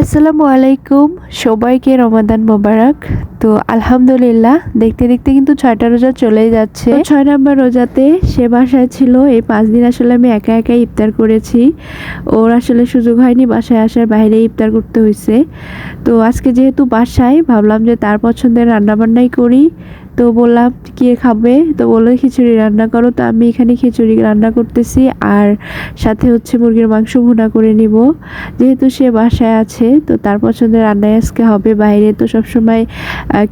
আসসালামু আলাইকুম। সবাইকে রমাদান মোবারক। তো আলহামদুলিল্লাহ, দেখতে দেখতে কিন্তু ছয়টা রোজা চলেই যাচ্ছে। ছয় নম্বর রোজাতে সে বাসায় ছিল। এই পাঁচ দিন আসলে আমি একা একা ইফতার করেছি। ওর আসলে সুযোগ হয়নি বাসায় আসার, বাইরে ইফতার করতে হয়েছে তো আজকে যেহেতু বাসায়, ভাবলাম যে তার পছন্দের রান্নাবান্নাই করি। তো বললাম, কে খাবে? তো বলল, খিচুড়ি রান্না করো। তো আমি এখানে খিচুড়ি রান্না করতেছি আর সাথে হচ্ছে মুরগির মাংস ভুনা করে নিব। যেহেতু সে বাসায় আছে, তো তার পছন্দের রান্নাই আজকে হবে। বাইরে তো সবসময়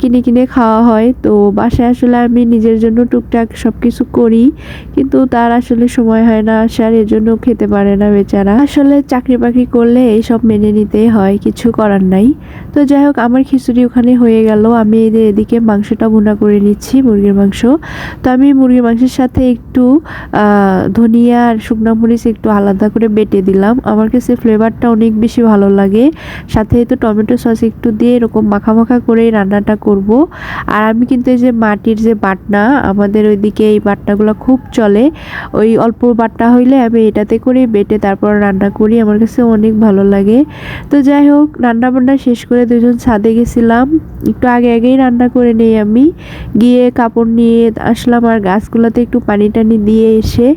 কিনে কিনে খাওয়া হয়। তো বাসায় আসলে আমি নিজের জন্য টুকটাক সব কিছু করি, কিন্তু তার আসলে সময় হয় না আসার এর জন্য খেতে পারে না বেচারা। আসলে চাকরি বাকরি করলে এইসব মেনে নিতেই হয়, কিছু করার নাই। তো যাই হোক, আমার খিচুড়ি ওখানে হয়ে গেল। আমি এদিকে মাংসটা ভুনা করে নিচ্ছি মুরগির মাংস। তো আমি মুরগির মাংসের সাথে একটু ধনিয়া আর শুকনো মরিচ একটু আলাদা করে বেটে দিলাম। আমার কাছে ফ্লেভারটা অনেক বেশি ভালো লাগে। সাথে তো টমেটো সস একটু দিয়ে এরকম মাখা করে রান্নাটা করব। আর আমি কিন্তু এই যে মাটির যে বাটনা, আমাদের ওইদিকে এই বাটনাগুলো খুব চলে। ওই অল্প বাটনা হইলে আমি এটাতে করে বেটে তারপর রান্না করি। আমার কাছে অনেক ভালো লাগে। তো যাই হোক রান্না বান্না শেষ করে দুজন ছাদে গেছিলাম। একটু আগে আগেই রান্না করে নেই আমি। গিয়ে কাপড় নিয়ে আসলাম আর গাছগুলোতে একটু পানি টানি দিয়ে এসে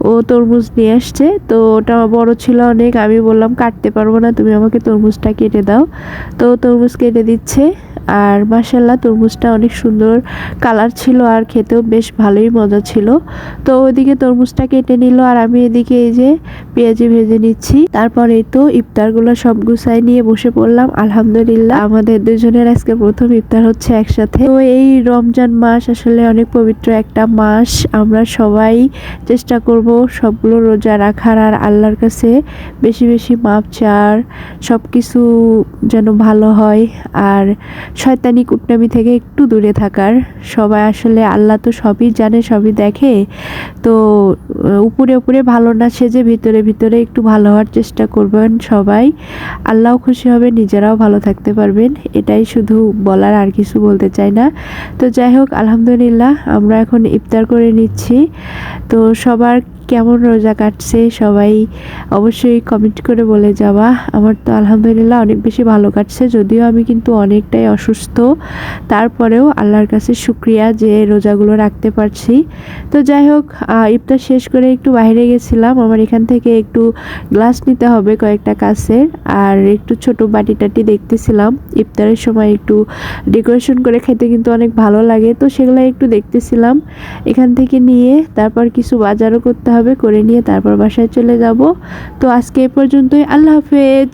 ও তরমুজ নিয়ে আসছে। তো ওটা বড় ছিল অনেক, আমি বললাম, কাটতে পারব না, তুমি আমাকে তরমুজটা কেটে দাও। তো তরমুজ কেটে দিচ্ছে। আর মাসাল্লাহ তরমুজটা অনেক সুন্দর কালার ছিল আর খেতেও বেশ ভালোই মজা ছিল। তো ওইদিকে তরমুজটা কেটে নিল আর আমি এদিকে এই যে পেঁয়াজি ভেজে নিচ্ছি। তারপরে তো ইফতারগুলো সব গুছাই নিয়ে বসে পড়লাম, আলহামদুলিল্লাহ। আমাদের দুজনের আজকে প্রথম ইফতার হচ্ছে একসাথে। তো এই রমজান মাস আসলে অনেক পবিত্র একটা মাস। আমরা সবাই চেষ্টা করব সবগুলো রোজা রাখার আর আল্লাহর কাছে বেশি বেশি মাপ চার সব কিছু যেন ভালো হয়। আর শয়তানি কুটনামি থেকে একটু দূরে থাকার। সবাই আসলে আল্লাহ তো সবই জানে, সবই দেখে। তো উপরে উপরে ভালো না সেজে ভিতরে ভিতরে একটু ভালো হওয়ার চেষ্টা করবেন সবাই। আল্লাহও খুশি হবে নিজেরাও ভালো থাকতে পারবেন। এটাই শুধু বলার আর কিছু বলতে চাই না। তো যাই হোক, আলহামদুলিল্লাহ, আমরা এখন ইফতার করে নিচ্ছি। তো সবার কেমন রোজা কাটছে সবাই অবশ্যই কমেন্ট করে বলে যাওয়া। আমার তো আলহামদুলিল্লাহ অনেক বেশি ভালো কাটছে, যদিও আমি কিন্তু অনেকটাই অসুস্থ। তারপরেও আল্লাহর কাছে শুক্রিয়া যে রোজাগুলো রাখতে পারছি। তো যাই হোক ইফতার শেষ করে একটু বাইরে গেছিলাম। আমার এখান থেকে একটু গ্লাস নিতে হবে কয়েকটা কাছের। আর একটু ছোট বাটি টাটি দেখতেছিলাম। ইফতারের সময় একটু ডেকোরেশন করে খেতে কিন্তু অনেক ভালো লাগে। তো সেগুলো একটু দেখতেছিলাম। এখান থেকে নিয়ে তারপর কিছু বাজারও করতে হবে করে নিয়ে তারপর বাসায় চলে যাব। তো আজকে এ পর্যন্তই আল্লাহ হাফেজ।